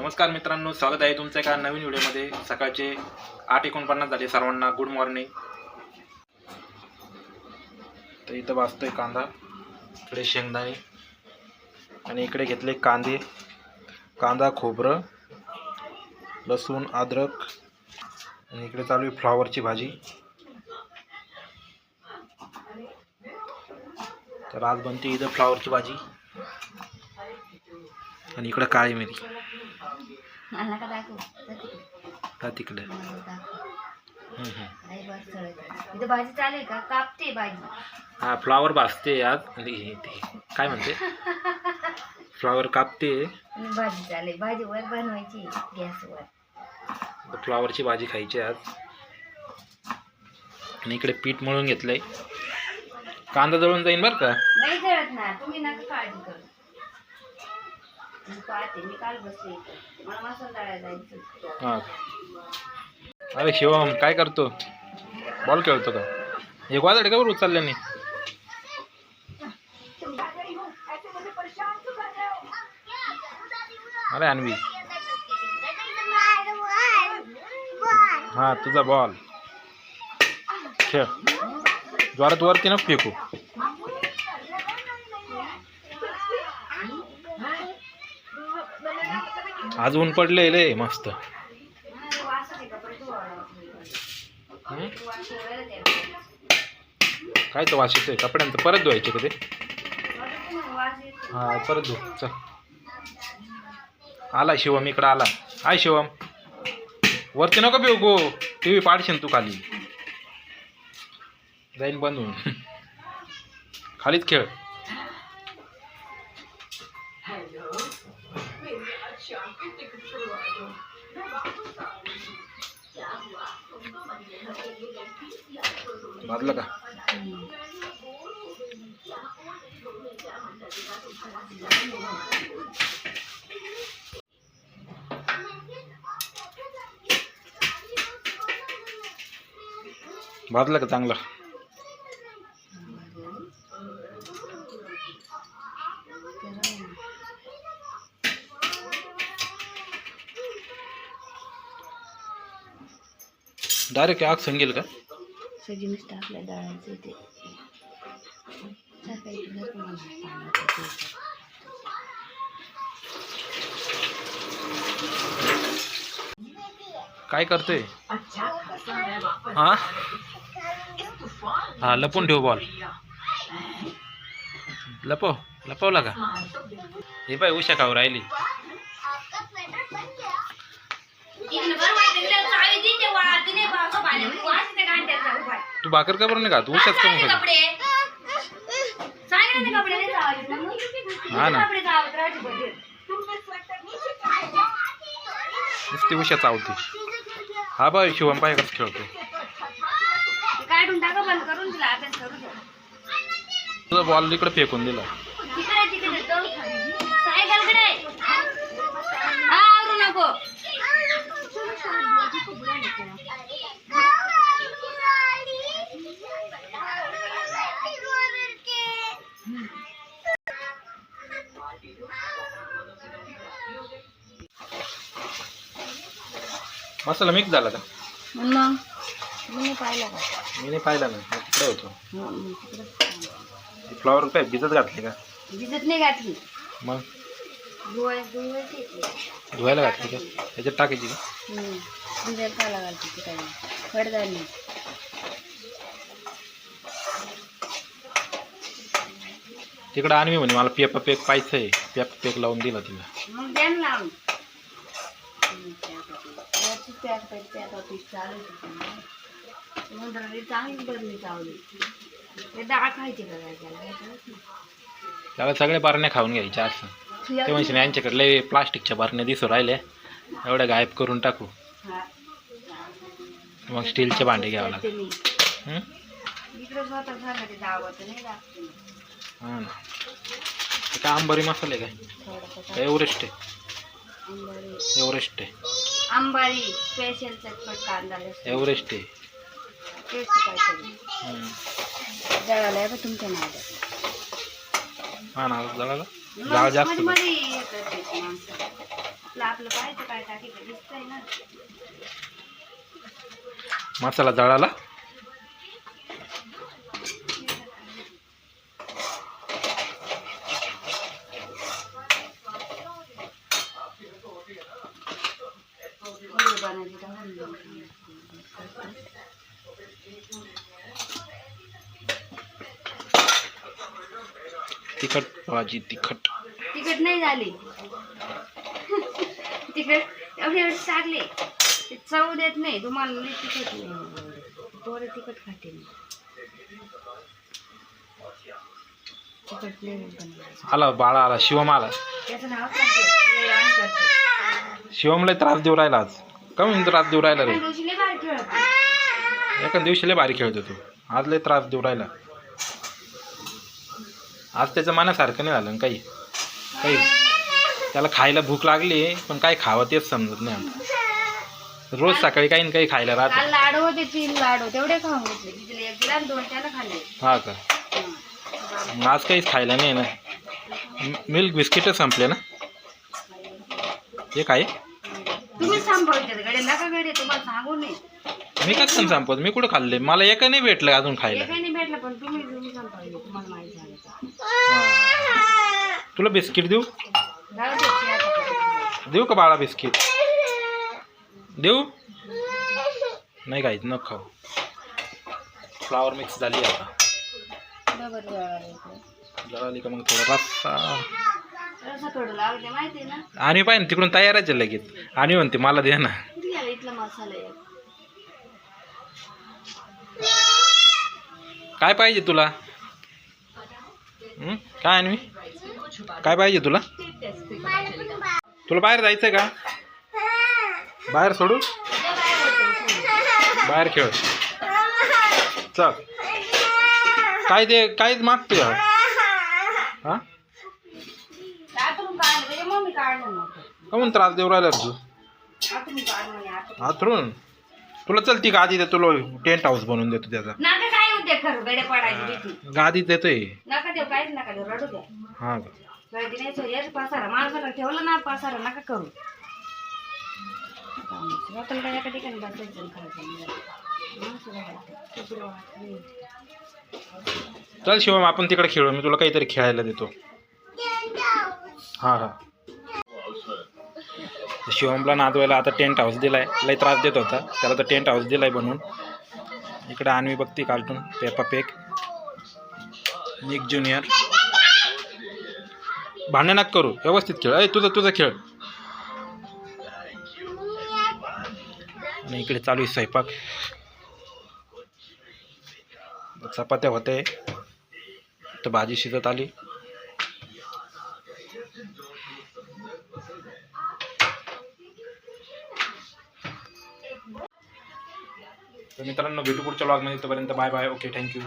नमस्कार मित्रांनो स्वागत आहे तुमचं एका नवीन व्हिडिओमध्ये. सकाळचे आठ एकोणपन्नास झाले सर्वांना गुड मॉर्निंग तर इथं वाचतोय कांदा इकडे शेंगदाणे आणि इकडे घेतले कांदे. कांदा खोबरं लसूण अद्रक आणि इकडे चालू आहे फ्लॉवरची भाजी. तर आज बनते इथं फ्लॉवरची भाजी आणि इकडं काळी मिरी. मला का दाखव. हा तिकडे. इथं भाजी चालेल का? कापते भाजी. हा फ्लावर भाजते आज. आणि हे ते काय म्हणते? फ्लावर कापते. आणि भाजी चालेल. भाजी वर बनवायची गॅसवर फ्लावरची भाजी खायची आज. आणि इकडे पीठ मळून घेतलंय. कांदा जळून जाईन बरं का? नाही जळत ना. तुम्ही नका काळजी करू. मी पाहते मी काल बसले इथं. मला जायचं हा. अरे शिवम काय करतो? बॉल खेळतो का? एक वाजडे का बरं उचलले नाही अरे अन्वी. हा तुझा बॉल. खेळ. जोरात वरती ना फेकू. आज ऊन पडले ले मस्त. काय तो वास येतोय? कपड्यांचं परत धुवायचे कधी हा परत धु. चल. आला शिवम इकडं आला. हाय शिवम. वरती नको पिऊ गो. टी व्ही पाडशील तू खाली. जाईन बंद होऊन. खालीच खेळ. भाजलं का भाजलं का चांगलं डायरेक्ट आग सांगेल का? ते. काय करतोय? हा? हा लपून ठेव बॉल लपव लपवला का? हे पाय उषा खाऊ राहिली? तू भाकर का बरं नाही का तू उशाच खाली हा ना. नुसती उषा चावती हा बाय शिवम पाय कसं खेळतो काढून टाका बंद करून दिला अभ्यास करू द्या तुझा बॉल इकडे फेकून दिला तिकडे तिकडे तो सायकलकडे हा आवरू नको मसाला मिक्स झाला का? मग? मी पाहिला का? मी नाही पाहिला ना. मी तिकडे होतो. फ्लॉवर काय भिजत घातले का? भिजत नाही घातली. मग? धुवायला घातली का? त्याच्यात टाकायची का? हम्म. भिजायला पाला घालते ती काही कडधान्य. तिकडं आणवी म्हणे मला पेपा पेक आहे. पेपा पेक लावून दिला तिला. मग द्या ना लावून. हम्म, वरची पॅक पाहिजे पॅक ऑफिस चालू होती मग दरडी चांगली बदली चावली. ते डाळ खायची का काय त्याला? सगळ्या बारण्या खाऊन घ्यायच्या असं. ते म्हणजे यांच्याकडे लय प्लास्टिकच्या बारण्या दिसू राहिल्या एवढ्या गायब करून टाकू. हा. मग स्टीलचे भांडे घ्यावं लागेल. हं? हा ना. काय आंबारी मसाले काय? थोडंसं काय एव्हरेस्ट आहे? आंबारी. एव्हरेस्ट आहे. आंबारी स्पेशल चटपट कांदा लसूण. एव्हरेस्ट आहे. टेस्ट काहीतरी. हं. जळालं आहे तुमच्या हा ना जळाला? जाळ जास्त मध्ये मध्ये येतात ते माणसं. आपलं आपलं पाहायचं काय टाकायचं दिसतंय ना. मसाला जळाला? व्हिडिओ तिखट भाजी तिखट. तिखट नाही झाली. तिखट एवढे एवढे टाकले. चव देत नाही. तुम्हाला लई तिखट. नाही थोडे तिखट खाते मी. तिखट नाही बनवायचं. आला बाळा आला शिवम आला. त्याचं नाव. शिवमला त्रास देऊ राहिला आज. कमी त्रास देऊ राहिला रे. एका दिवशी लय भारी खेळतो. तू. आज लय त्रास देऊ राहिला. आज त्याचं मनासारखं नाही झालं ना काही. काही. त्याला खायला भूक लागली पण काय खावं तेच समजत नाही आता रोज सकाळी काही ना काही खायला राहतं. लाडू होते तीन लाडू. तेवढे खाऊन घेतले. तिथे एक दिला आणि दोन त्याला खाल्ले. हा का. मग आज काहीच खायला नाही ना. मिल्क बिस्किटच संपले ना? हे काय तुम्ही सांभाळते गडे नका गडे तुम्हाला सांगू नये. मी कसं संपत मी कुठं खाल्ले? मला एका नाही भेटलं अजून हे खायला. काही नाही भेटलं पण तुम्ही तुम्ही सांभाळले तुम्हाला माहिती झालं का. तुला बिस्किट देऊ? देऊ का बाळा बिस्किट? देऊ? नाही काहीच न खाऊ. फ्लावर मिक्स झाली आता. आली का मग थोडा रस्सा? आणि पाहिजे ना तिकडून तयारच आहे लगेच. आणि म्हणते मला दे ना. काय पाहिजे तुला? काय आणि काय पाहिजे तुला? तुला बाहेर जायचं का? बाहेर सोडू? बाहेर खेळ. चल. काय ते काय मागते हा? कामून त्रास देऊ राहिला तू? हातरून तुला चलती गादी दे तुला टेंट हाऊस बनवून देतो त्याचा. गादी देतोय. नका देऊ काहीच नका देऊ रडू द्या. हा गर्दी नाही सोय याच पासारा माणसाला ठेवलं ना पासारा नका करू. स्वतःला काय एका ठिकाणी बसायचं आणि खायचं नाही. माणसाला वाटतं, कुकडं वाटतं. चल शिवम आपण तिकडे खेळू. मी तुला काहीतरी खेळायला देतो. हा हा. शिवमला नादवायला आता टेंट हाऊस दिलाय. लय त्रास देत होता. त्याला तर टेंट हाऊस दिलाय बनवून. इकडे आणवी बघती cartoon Peppa Pig Nick junior. भांडण करू व्यवस्थित खेळ. अय तुझा तुझा खेळ. आणि इकडे चालू आहे स्वयंपाक. चपात्या होते. तर भाजी शिजत आली. तर मित्रांनो भेटू पुढच्या ब्लॉगमध्ये तोपर्यंत बाय बाय ओके थँक्यू